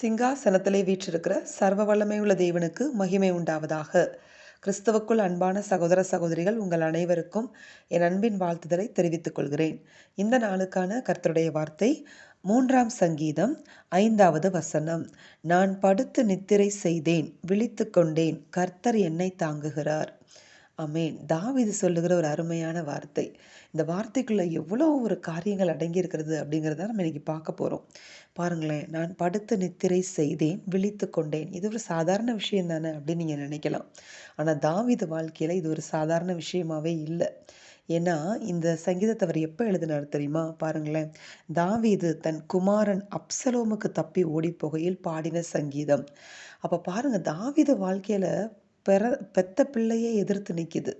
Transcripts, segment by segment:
சிங்காசனத்திலே வீற்றிருக்கிற சர்வ வல்லமையுள்ள தேவனுக்கு மகிமை உண்டாவதாக. கிறிஸ்தவுக்குள் அன்பான சகோதர சகோதரிகள் உங்கள் அனைவருக்கும் என் அன்பின் வாழ்த்துதலை தெரிவித்துக் கொள்கிறேன். இந்த நாளுக்கான கர்த்தருடைய வார்த்தை மூன்றாம் சங்கீதம் ஐந்தாவது வசனம். நான் படுத்து நித்திரை செய்தேன் விழித்து கொண்டேன் கர்த்தர் என்னை தாங்குகிறார். அமேன் தாவிது சொல்லுகிற ஒரு அருமையான வார்த்தை. இந்த வார்த்தைக்குள்ளே எவ்வளோ ஒரு காரியங்கள் அடங்கியிருக்கிறது அப்படிங்கிறத நம்ம இன்றைக்கி பார்க்க போகிறோம் பாருங்களேன் நான் படுத்து நித்திரை செய்தேன் விழித்து கொண்டேன். இது ஒரு சாதாரண விஷயம் தானே அப்படின்னு நீங்கள் நினைக்கலாம். ஆனால் தாவிது வாழ்க்கையில் இது ஒரு சாதாரண விஷயமாவே இல்லை. ஏன்னா இந்த சங்கீதத்தை அவர் எப்போ எழுதினார் தெரியுமா? பாருங்களேன் தாவீது தன் குமாரன் அப்சலோமுக்கு தப்பி ஓடி போகையில் பாடின சங்கீதம். அப்போ பாருங்கள் தாவீது வாழ்க்கையில் பெற பெத்த பிள்ளையே எதிர்த்து நிற்கிது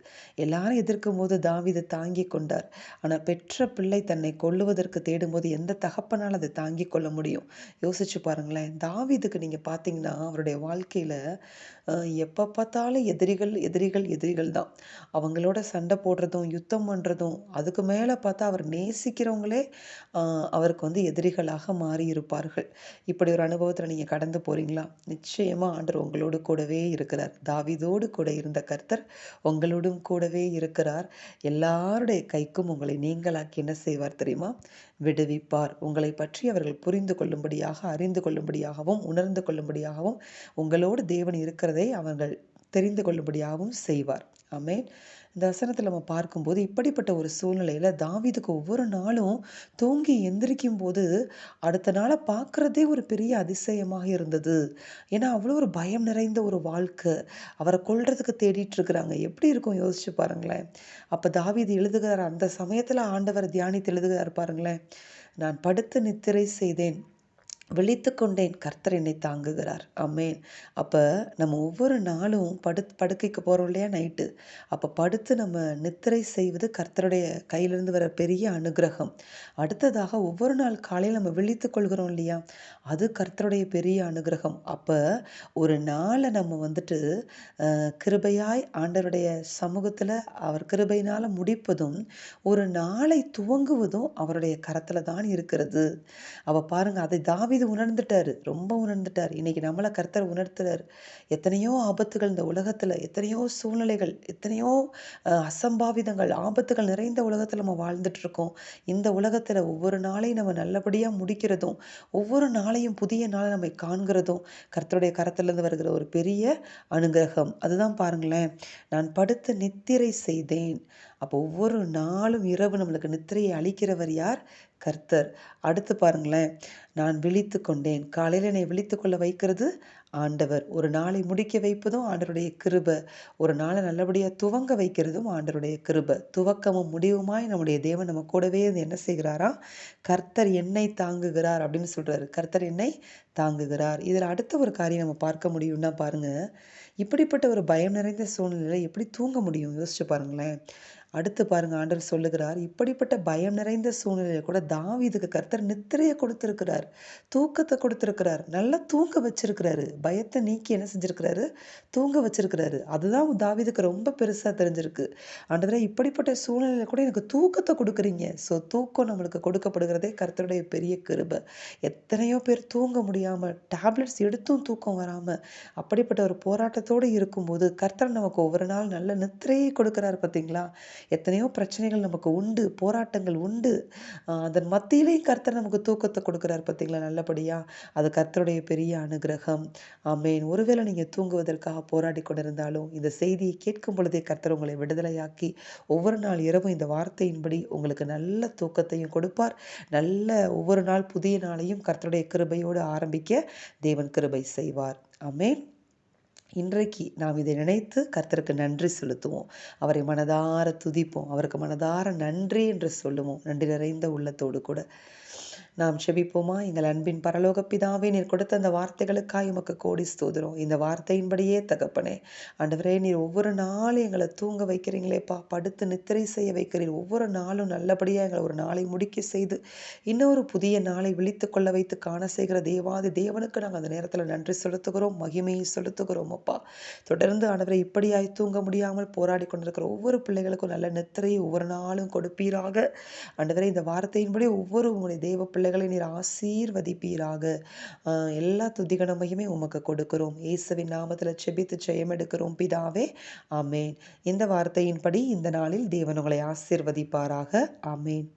எல்லாரும் எதிர்க்கும் போது தாவிதை தாங்கி கொண்டார். ஆனால் பெற்ற பிள்ளை தன்னை கொல்லுவதற்கு தேடும்போது எந்த தகப்பனால் அதை தாங்கி கொள்ள முடியும்? யோசிச்சு பாருங்களேன். தாவிதுக்கு நீங்கள் பார்த்தீங்கன்னா அவருடைய வாழ்க்கையில் எப்போ பார்த்தாலும் எதிரிகள் எதிரிகள் எதிரிகள் தான். அவங்களோட சண்டை போடுறதும் யுத்தம் பண்ணுறதும் அதுக்கு மேலே பார்த்தா அவர் நேசிக்கிறவங்களே அவருக்கு வந்து எதிரிகளாக மாறி இருப்பார்கள். இப்படி ஒரு அனுபவத்தில் நீங்கள் கடந்து போகிறீங்களா நிச்சயமாக ஆண்டர் உங்களோடு கூடவே இருக்கிறார். தாவிதோடு கூட இருந்த கர்த்தர் உங்களோடும் கூடவே இருக்கிறார். எல்லாருடைய கைக்கும் உங்களை நீங்களாக்கி என்ன செய்வார் தெரியுமா? விடுவிப்பார். உங்களை பற்றி அவர்கள் புரிந்து கொள்ளும்படியாக அறிந்து கொள்ளும்படியாகவும் உணர்ந்து கொள்ளும்படியாகவும் உங்களோடு தேவன் இருக்கிறதை அவர்கள் தெரிந்து கொள்ளும்படியாகவும் செய்வார். ஆமேன். இந்த நம்ம பார்க்கும்போது இப்படிப்பட்ட ஒரு சூழ்நிலையில் தாவிதுக்கு ஒவ்வொரு நாளும் தூங்கி எந்திரிக்கும் போது அடுத்த நாளை பார்க்குறதே ஒரு பெரிய அதிசயமாக இருந்தது. ஏன்னா அவ்வளோ ஒரு பயம் நிறைந்த ஒரு வாழ்க்கை. அவரை கொள்றதுக்கு தேடிட்டு இருக்கிறாங்க. எப்படி இருக்கும் யோசிச்சு பாருங்களேன். அப்போ தாவிது எழுதுகிறார் அந்த சமயத்தில் ஆண்டவர் தியானித்து எழுதுகிறார் பாருங்களேன். நான் படுத்து நித்திரை செய்தேன். விழித்து கொண்டேன் கர்த்தர் என்னை தாங்குகிறார். அம்மேன் அப்போ நம்ம ஒவ்வொரு நாளும் படு படுக்கைக்கு போகிறோம் இல்லையா? நைட்டு. அப்போ படுத்து நம்ம நித்திரை செய்வது கர்த்தருடைய கையிலிருந்து வர பெரிய அனுகிரகம். அடுத்ததாக ஒவ்வொரு நாள் காலையில் நம்ம விழித்து கொள்கிறோம் இல்லையா? அது கர்த்தருடைய பெரிய அனுகிரகம். அப்போ ஒரு நாளை நம்ம வந்துட்டு கிருபையாய் ஆண்டவருடைய சமூகத்தில் அவர் கிருபையினால் முடிப்பதும் ஒரு நாளை துவங்குவதும் அவருடைய கரத்தில் தான் இருக்கிறது. அவள் பாருங்கள் அதை தாவித தாவிது உணர்ந்துட்டாரு. ரொம்ப உணர்ந்துட்டார். இன்றைக்கி நம்மளை கர்த்தர் உணர்த்துறார். எத்தனையோ ஆபத்துகள் இந்த உலகத்தில் எத்தனையோ சூழ்நிலைகள் எத்தனையோ அசம்பாவிதங்கள் ஆபத்துகள் நிறைந்த உலகத்தில் நம்ம வாழ்ந்துட்டுருக்கோம். இந்த உலகத்தில் ஒவ்வொரு நாளையும் நம்ம நல்லபடியாக முடிக்கிறதும் ஒவ்வொரு நாளையும் புதிய நாளை நம்ம காண்கிறதும் கர்த்தருடைய கரத்திலேருந்து வருகிற ஒரு பெரிய அனுகிரகம். அதுதான் பாருங்களேன். நான் படுத்து நித்திரை செய்தேன். அப்போ ஒவ்வொரு நாளும் இரவு நம்மளுக்கு நித்திரையை அளிக்கிறவர் யார்? கர்த்தர். அடுத்து பாருங்களேன். நான் விழித்து கொண்டேன். காலையில் என்னை விழித்து கொள்ள வைக்கிறது? ஆண்டவர். ஒரு நாளை முடிக்க வைப்பதும் ஆண்டருடைய கிருப. ஒரு நாளை நல்லபடியாக துவங்க வைக்கிறதும் ஆண்டருடைய கிருப. துவக்கமும் முடிவுமாய் நம்முடைய தேவன் நம்ம கூடவே என்ன செய்கிறாரா? கர்த்தர் என்னை தாங்குகிறார் அப்படின்னு சொல்கிறாரு கர்த்தர் என்னை தாங்குகிறார். இதில் அடுத்த ஒரு காரியம் நம்ம பார்க்க முடியும்னா பாருங்கள் இப்படிப்பட்ட ஒரு பயம் நிறைந்த சூழ்நிலையில் எப்படி தூங்க முடியும்? யோசிச்சு பாருங்களேன். அடுத்து பாருங்க ஆண்டவர் சொல்லுகிறார் இப்படிப்பட்ட பயம் நிறைந்த சூழ்நிலையில் கூட தாவிதுக்கு கர்த்தர் நித்திரையை கொடுத்திருக்கிறார் தூக்கத்தை கொடுத்திருக்கிறார் நல்லா தூங்க வச்சிருக்கிறாரு. பயத்தை நீக்கி என்ன செஞ்சிருக்கிறாரு? தூங்க வச்சிருக்கிறாரு. அதுதான் தாவிதுக்கு ரொம்ப பெருசாக தெரிஞ்சிருக்கு. ஆண்டவரை இப்படிப்பட்ட சூழ்நிலையில் கூட எனக்கு தூக்கத்தை கொடுக்குறீங்க. ஸோ தூக்கம் நம்மளுக்கு கொடுக்கப்படுகிறதே கர்த்தருடைய பெரிய கிருபை. எத்தனையோ பேர் தூங்க முடியாமல் டேப்லெட்ஸ் எடுத்தும் தூக்கம் வராமல் அப்படிப்பட்ட ஒரு போராட்டத்தோடு இருக்கும்போது கர்த்தர் நமக்கு ஒவ்வொரு நாள் நல்ல நித்திரையை கொடுக்குறாரு பார்த்தீங்களா? எத்தனையோ பிரச்சனைகள் நமக்கு உண்டு போராட்டங்கள் உண்டு. அதன் மத்தியிலேயும் கர்த்தர் நமக்கு தூக்கத்தை கொடுக்குறாரு பார்த்தீங்களா? நல்லபடியாக அது கர்த்தருடைய பெரிய அனுகிரகம். ஆமேன். ஒருவேளை நீங்கள் தூங்குவதற்காக போராடி கொண்டிருந்தாலும் இந்த செய்தியை கேட்கும் பொழுதே கர்த்தர் உங்களை விடுதலையாக்கி ஒவ்வொரு நாள் இரவும் இந்த வார்த்தையின்படி உங்களுக்கு நல்ல தூக்கத்தையும் கொடுப்பார். நல்ல ஒவ்வொரு நாள் புதிய நாளையும் கர்த்தருடைய கிருபையோடு ஆரம்பிக்க தேவன் கிருபை செய்வார். அமேன் இன்றைக்கு நாம் இதை நினைத்து கர்த்தருக்கு நன்றி செலுத்துவோம். அவரை மனதார துதிப்போம். அவருக்கு மனதார நன்றி என்று சொல்லுவோம். நன்றி நிறைந்த உள்ளத்தோடு கூட. நாம் செபிப்போமா? எங்கள் அன்பின் பரலோக பிதாவே நீர் கொடுத்த அந்த வார்த்தைகளுக்காக உமக்கு கோடி ஸ்தோதிரம். இந்த வார்த்தையின்படியே தகப்பனே ஆண்டவரே நீர் ஒவ்வொரு நாளும் எங்களை தூங்க வைக்கிறீங்களேப்பா. படுத்து நித்திரை செய்ய வைக்கிறீர். ஒவ்வொரு நாளும் நல்லபடியாக எங்களை ஒரு நாளை முடிக்க செய்து இன்னொரு புதிய நாளை விழித்து கொள்ள வைத்து காண செய்கிற தேவாதி தேவனுக்கு நாங்கள் அந்த நேரத்தில் நன்றி செலுத்துகிறோம் மகிமையை செலுத்துகிறோம் அப்பா. தொடர்ந்து ஆண்டவரை இப்படியாய் தூங்க முடியாமல் போராடி கொண்டிருக்கிற ஒவ்வொரு பிள்ளைகளுக்கும் நல்ல நித்திரையை ஒவ்வொரு நாளும் கொடுப்பீராக. ஆண்டவரை இந்த வார்த்தையின்படி ஒவ்வொரு உங்களுடைய தேவ பிள்ளை பிள்ளைகளை நீர் ஆசீர்வதிப்பீராக. எல்லா துதிகன மகிமை உமக்கு கொடுக்கிறோம். இயேசுவின் நாமத்தில் செபித்து ஜெயம் எடுக்கிறோம் பிதாவே. ஆமேன். இந்த வார்த்தையின்படி இந்த நாளில் தேவன் உங்களை ஆசீர்வதிப்பாராக. ஆமேன்.